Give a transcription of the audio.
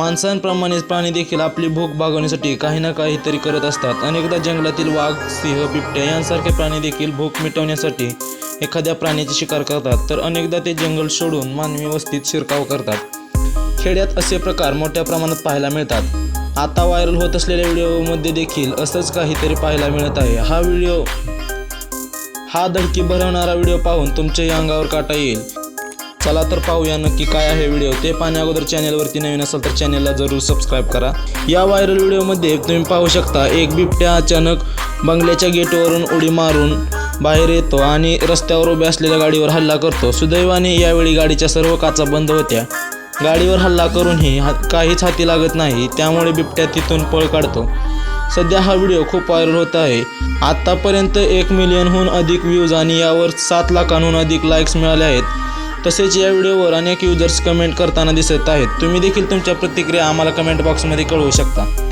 माणसांप्रमाणेच प्राणी देखील आपली भूक भागवण्यासाठी काही ना काहीतरी करत असतात. अनेकदा जंगलातील वाघ सिंह बिबट्या यांसारखे प्राणी देखील भूक मिटवण्यासाठी एखाद्या प्राण्याची शिकार करतात. तर अनेकदा ते जंगल सोडून मानवी वस्तीत शिरकाव करतात. खेड्यात असे प्रकार मोठ्या प्रमाणात पाहायला मिळतात. आता व्हायरल होत असलेल्या व्हिडिओमध्ये देखील असंच काहीतरी पाहायला मिळत आहे. हा व्हिडिओ हा धडकी भरवणारा व्हिडिओ पाहून तुमच्याही अंगावर काटा येईल. चला तर पाहूया नक्की काय आहे व्हिडिओ. ते पाहण्या अगोदर चॅनलवरती नवीन असाल तर चॅनलला जरूर सबस्क्राईब करा. या व्हायरल व्हिडिओमध्ये तुम्ही पाहू शकता एक बिबट्या अचानक बंगल्याच्या गेटवरून उडी मारून बाहेर येतो आणि रस्त्यावर उभ्या असलेल्या गाडीवर हल्ला करतो. सुदैवाने यावेळी गाडीच्या सर्व काचा बंद होत्या. गाडीवर हल्ला करूनही हा काहीच हाती लागत नाही त्यामुळे बिबट्या तिथून पळ काढतो. सध्या हा व्हिडिओ खूप व्हायरल होत आहे. आत्तापर्यंत एक मिलियनहून अधिक व्ह्यूज आणि यावर सात लाखांहून अधिक लाईक्स मिळाले आहेत. तसेच या व्हिडिओवर अनेक युजर्स कमेंट करताना दिसत आहेत. तुम्ही देखील तुमच्या प्रतिक्रिया आम्हाला कमेंट बॉक्समध्ये कळवू शकता.